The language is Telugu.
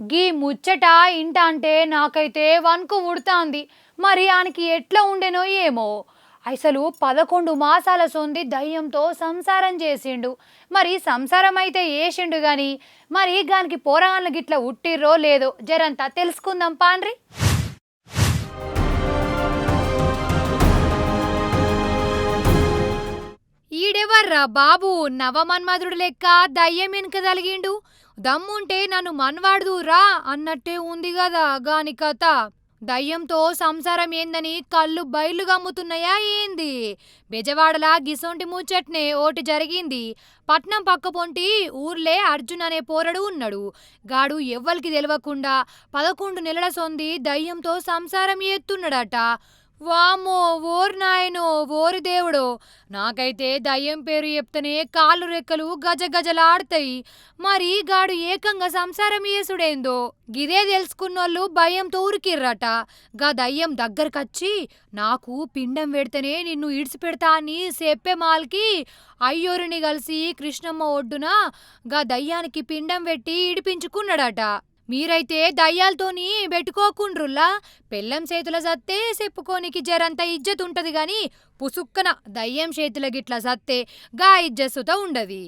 గీ ముచ్చట ఇంట అంటే నాకైతే వణుకు ఉడుతాంది. మరి ఆయనకి ఎట్లా ఉండెనో ఏమో. అసలు పదకొండు మాసాల సొంది దయ్యంతో సంసారం చేసిండు. మరి సంసారం అయితే వేసిండు గాని మరి గానికి పోరగాన్లు గిట్ల ఉట్టిర్రో లేదో జరంతా తెలుసుకుందాం పాండ్రి. ఎవర్రా బాబు? నవమన్మధుడు లెక్క దయ్యం వెనుక తలిగిండు దమ్ముంటే నన్ను మన్వాడుదురా అన్నట్టే ఉంది గదా గాని కథ. దయ్యంతో సంసారం ఏందని కళ్ళు బయలు గమ్ముతున్నాయా ఏంది? బెజవాడలా గిసొంటి ముచ్చట్నే ఓటి జరిగింది. పట్నం పక్క పొంటి ఊర్లే అర్జున్ అనే పోరడు ఉన్నాడు. గాడు ఎవ్వరికి తెలియకుండా పదకొండు నెలల సొంది దయ్యంతో సంసారం ఎత్తున్నాడట. వామ్మో ఓర్ నాయనో ఓరు దేవుడో. నాకైతే దయ్యం పేరు చెప్తేనే కాళ్ళు రెక్కలు గజ గజలాడతాయి. మరి గాడు ఏకంగా సంసారం చేసుడేందో? గిదే తెలుసుకున్నోళ్ళు భయంతో ఉరికిర్రట గా దయ్యం దగ్గరకచ్చి నాకు పిండం పెడితేనే నిన్ను ఇడిచిపెడతా అని చెప్పే మాల్కి అయ్యోరిని కలిసి కృష్ణమ్మ ఒడ్డున గా దయ్యానికి పిండం పెట్టి ఇడిపించుకున్నాడట. మీరైతే దయ్యాలతోని పెట్టుకోకుండ్రుల్లా. పెళ్ళం చేతుల సత్తే చెప్పుకోనికి జరంత ఇజ్జత్ ఉంటది గాని పుసుక్కన దయ్యం చేతుల గిట్ల సత్తే గా ఇజ్జసుత ఉండది.